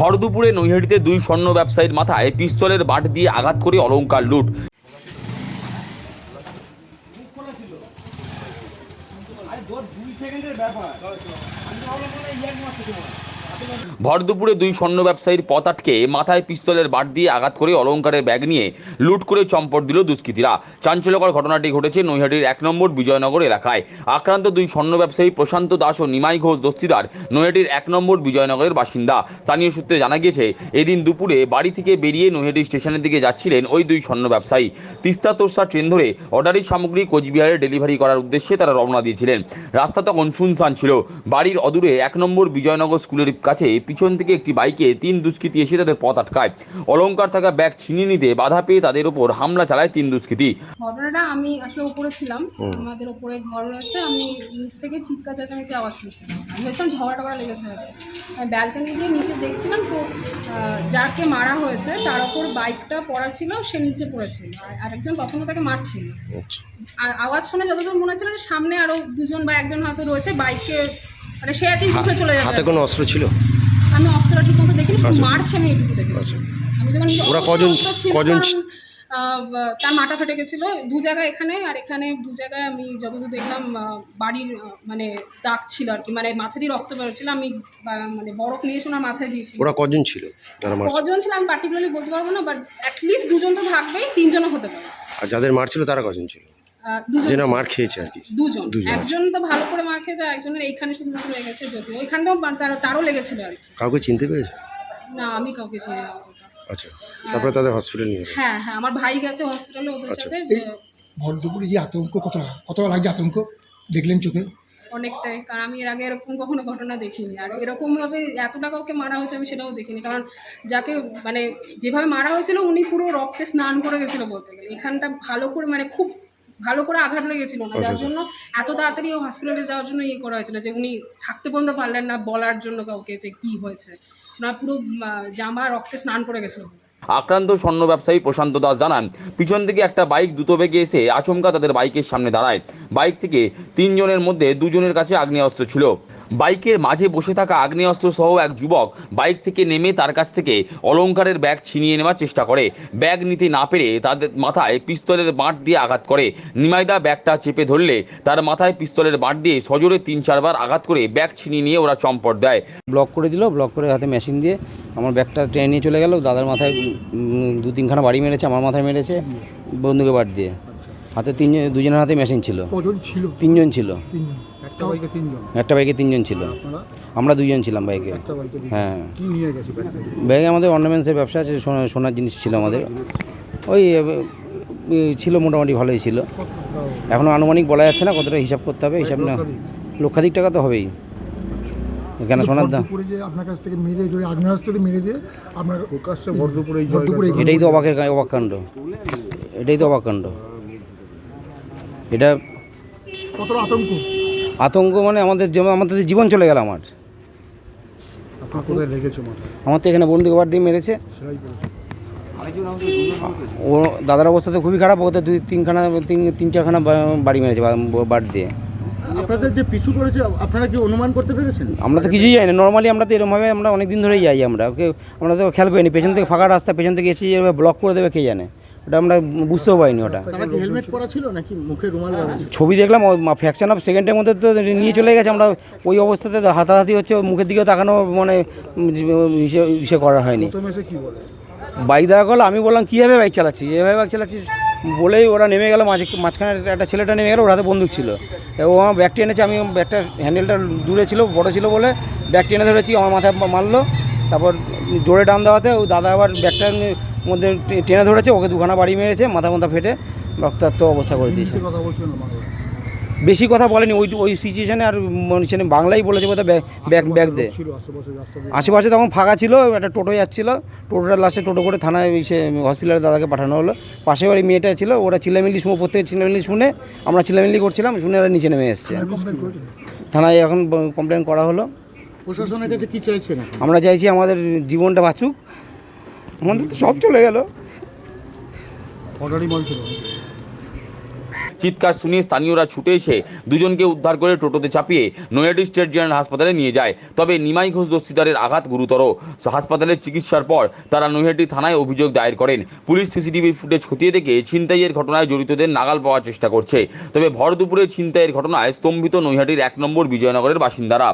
ভর দুপুরে নৈহাটিতে দুই স্বর্ণ ব্যবসায়ীর মাথায় পিস্তলের বাট দিয়ে আঘাত করে অলঙ্কার লুট। ভর দুপুরে দুই স্বর্ণ ব্যবসায়ীর পথ আটকে মাথায় পিস্তলের বাট দিয়ে আঘাত করে অলংকারের ব্যাগ নিয়ে লুট করে চম্পট দিল দুষ্কৃতীরা। চাঞ্চল্যকর ঘটনাটি ঘটেছে নৈহাটির এক নম্বর বিজয়নগর এলাকায়। আক্রান্ত দুই স্বর্ণ ব্যবসায়ী প্রশান্ত দাস ও নিমাই ঘোষ দস্তিদার নৈহাটির এক নম্বর বিজয়নগরের বাসিন্দা। স্থানীয় সূত্রে জানা গিয়েছে, এদিন দুপুরে বাড়ি থেকে বেরিয়ে নৈহাটি স্টেশনের দিকে যাচ্ছিলেন ওই দুই স্বর্ণ ব্যবসায়ী। তিস্তা তোরসা ট্রেন ধরে অর্ডারি সামগ্রী কোচবিহারে ডেলিভারি করার উদ্দেশ্যে তারা রওনা দিয়েছিলেন। রাস্তা তখন শুনশান ছিল। বাড়ির অদূরে এক নম্বর বিজয়নগর স্কুলের কাছে পিছন থেকে একটি বাইকে তিন দুষ্কৃতী এসে তাদের পথ আটকায়। অলংকার থাকা ব্যাগ ছিনিয়ে নিতে বাধা পেয়ে তাদের ওপর হামলা চালায় তিন দুষ্কৃতী। ঘটনাটা আমি আসলে উপরে ছিলাম। আমাদের উপরে ঘর রয়েছে। আমি নিচ থেকে চিৎকার চেঁচামেচি আওয়াজ শুনছিলাম। আমি ভেবেছিলাম ঝগড়া টগড়া লেগেছে আমি ব্যালকনি দিয়ে নিচে দেখছিলাম তো যাকে মারা হয়েছে তার ওপর বাইকটা পড়া ছিল সে নিচে পড়েছিল। আর আরেকজন তখনও তাকে মারছিল। আর আওয়াজ শুনে যতদূর মনে হচ্ছিল যে সামনে আরও দুজন বা একজন হয়তো রয়েছে বাইকে মানে সে কি উঠে চলে যাবে। হাতে কোনো অস্ত্র ছিল? আমি অস্ত্রটা ঠিক মতো দেখিনি আচ্ছা। মারছে আমি এটুকু দেখেছি। আচ্ছা। আমি যখন ওরা কজন- কজন তার মাথা ফেটে গেছিল দু জায়গায় এখানে আর এখানে দু জায়গায় আমি যতদূর দেখলাম বাড়ির মানে দাগ ছিল আর কি। মানে মাথা দিয়ে রক্ত বেরোচ্ছিল আমি মানে বরফ নিয়ে এসে ওনার মাথায় দিয়েছি। ওরা কজন ছিল কজন ছিল আমি পার্টিকুলারলি বলতে পারব না বাট অ্যাটলিস্ট দুজন তো থাকবেই তিনজনও হতে পারে। আর যাদের মারছিল তারা কজন ছিল? আহ, দুজন যে না ছিল। মার খেয়েছে আর কি। দুজন। একজন তো ভালো করে মার খেয়েছে আর একজনের এইখানে শুধুমাত্র লেগেছে যদিও ওইখানটাও তার- তারও লেগেছিল আর কাউকে চিনতে পেরেছে? না আমি কাউকে চিনি না আচ্ছা তারপরে তাদের হসপিটাল নিয়ে হ্যাঁ হ্যাঁ আমার ভাই গেছে হসপিটালে ওদের আচ্ছা। সাথে ভর দুপুরে যে আতঙ্ক কতটা কতটা লাগছে আতঙ্ক দেখলেন চোখে? অনেকটাই কারণ আমি এর আগে এরকম কখনো ঘটনা দেখিনি। আর এরকমভাবে এতটা কাউকে মারা হয়েছে আমি সেটাও দেখিনি। কারণ যাকে মানে যেভাবে মারা হয়েছিল উনি পুরো রক্তে স্নান করে গেছিল বলতে গেলে। এখানটা ভালো করে মানে খুব ভালো করে আঘাত লেগেছিল না আচ্ছা, যার আচ্ছা। জন্য এত তাড়াতাড়ি ও হসপিটালে যাওয়ার জন্য ইয়ে করা হয়েছিল যে উনি থাকতে পর্যন্ত পারলেন না বলার জন্য কাউকে যে কি হয়েছে। ওনার পুরো জামা রক্তে স্নান করে গেছিল। আক্রান্ত স্বর্ণ ব্যবসায়ী প্রশান্ত দাস জানান পিছন থেকে একটা বাইক দ্রুত বেগে এসে আচমকা তাদের বাইকের সামনে দাঁড়ায়। বাইক থেকে তিনজনের মধ্যে দুজনের কাছে আগ্নেয়াস্ত্র ছিল। বাইকের মাঝে বসে থাকা আগ্নেয়াস্ত্র সহ এক যুবক বাইক থেকে নেমে তার কাছ থেকে অলংকারের ব্যাগ ছিনিয়ে নেওয়ার চেষ্টা করে। ব্যাগ নিতে না পেরে তাদের মাথায় পিস্তলের বাঁট দিয়ে আঘাত করে। নিমাইদা ব্যাগটা চেপে ধরলে তার মাথায় পিস্তলের বাঁট দিয়ে সজোরে তিন চারবার আঘাত করে ব্যাগ ছিনিয়ে নিয়ে ওরা চম্পট দেয়। ব্লক করে দিল ব্লক করে হাতে মেশিন দিয়ে আমার ব্যাগটা ট্রেনে নিয়ে চলে গেল। দাদার মাথায় দু তিনখানা বাড়ি মেরেছে আমার মাথায় মেরেছে বন্ধুকে বাট দিয়ে। হাতে তিনজন দুজনের হাতে মেশিন ছিল। কজন ছিল? তিনজন ছিল। তিনজন। একটা বাইকে তিনজন? একটা বাইকে তিনজন ছিল। আমরা দুজন ছিলাম বাইকে। হ্যাঁ। কি নিয়ে গেছে ব্যাগে আমাদের অর্নামেন্টসের ব্যবসা আছে সোনার জিনিস ছিল আমাদের। ওই ছিল মোটামুটি ভালোই ছিল। এখনও আনুমানিক বলা যাচ্ছে না কতটা হিসাব করতে হবে হিসাব না। লক্ষাধিক। টাকা তো হবেই। কেন সোনার দাম আপনার কাছ থেকে মেরে ধরে আগ্নেয়াস্ত্র দিয়ে মেরে দিয়ে আপনার প্রকাশ্যে ভর দুপুরে এই ভর দুপুরে জয়গাছ- এটাই তো অবাকের কা- অবাক কাণ্ড। এটাই তো অবাক কাণ্ড। এটা কতটা আতঙ্ক? আতঙ্ক মানে আমাদের যেমন আমাদের জীবন চলে গেল আমার। আমার তো এখানে বন্ধু বার দিয়ে মেরেছে। ও দাদার অবস্থা তো খুবই খারাপ ওদের দুই তিনখানা তিন তিন চারখানা বাড়ি মেরেছে বা- দিয়ে। আপনাদের যে পিছু করেছে আপনারা কি অনুমান করতে পেরেছেন? আমরা তো কিছুই যাই না। নর্মালি আমরা তো এরকমভাবে আমরা অনেক দিন ধরেই যাই আমরা। ওকে আমরা তো খেয়াল করিনি। পেছন থেকে ফাঁকা রাস্তা পেছন থেকে এসে এভাবে ব্লক করে দেবে কে জানে? ওটা আমরা বুঝতেও পারিনি ওটা। ছবি দেখলাম ফ্যাকশন অফ সেকেন্ডের মধ্যে তো নিয়ে চলে গেছে আমরা ওই অবস্থাতে হাতাহাতি হচ্ছে মুখের দিকেও তাকানো মানে ইসে করা হয়নি। বাইক দেখা করল আমি বললাম কীভাবে বাইক চালাচ্ছি এভাবে বাইক চালাচ্ছিস? বলেই ওরা নেমে গেল মাঝে মাঝখানে একটা ছেলেটা নেমে গেলো ওর হাতে বন্দুক ছিল। ও আমার ব্যাগটি এনেছে আমি ব্যাগটা হ্যান্ডেলটা দূরে ছিল বড় ছিল বলে ব্যাগটি এনে ধরেছি আমার মাথায় মারলো। তারপর জোরে টান দেওয়াতে ও দাদা আবার ব্যাগটার মধ্যে টেনে ধরেছে ওকে দুখানা বাড়ি মেরেছে মাথা মাথা ফেটে রক্তাক্ত অবস্থা করে দিয়েছে। বেশি কথা বলেনি ওই ওই সিচুয়েশানে আর মানে বাংলাই বলেছে বোধহয় ব্যাগ ব্যাগ দে। আশেপাশে রাস্তা দিয়ে। আশেপাশে তখন ফাঁকা ছিল একটা টোটো যাচ্ছিল টোটোটা লাস্টে টোটো করে থানায় সে হসপিটালে দাদাকে পাঠানো হলো। পাশে বাড়ি মেয়েটা ছিল ওরা চিল্লামিল্লি শুনে প্রত্যেক চিল্লামিল্লি শুনে আমরা চিল্লামিল্লি করছিলাম শুনে ওরা নিচে নেমে এসছে। থানায় এখন কমপ্লেন করা হলো। প্রশাসনের কাছে কি চাইছে আমরা চাইছি আমাদের জীবনটা বাঁচুক আমাদের তো সব চলে গেল। চিৎকার শুনিয়ে স্থানীয়রা ছুটে এসে দুজনকে উদ্ধার করে টোটোতে চাপিয়ে নৈহাটি স্টেট জেনারেল হাসপাতালে নিয়ে যায়। তবে নিমাই ঘোষ দস্তিদারের আঘাত গুরুতর। হাসপাতালে চিকিৎসার পর তারা নৈহাটি থানায় অভিযোগ দায়ের করেন। পুলিশ সিসিটিভি ফুটেজ খতিয়ে দেখে ছিনতাইয়ের ঘটনায় জড়িতদের নাগাল পাওয়ার চেষ্টা করছে। তবে ভর দুপুরে ছিনতাইয়ের ঘটনায় স্তম্ভিত নৈহাটির এক নম্বর বিজয়নগরের বাসিন্দারা।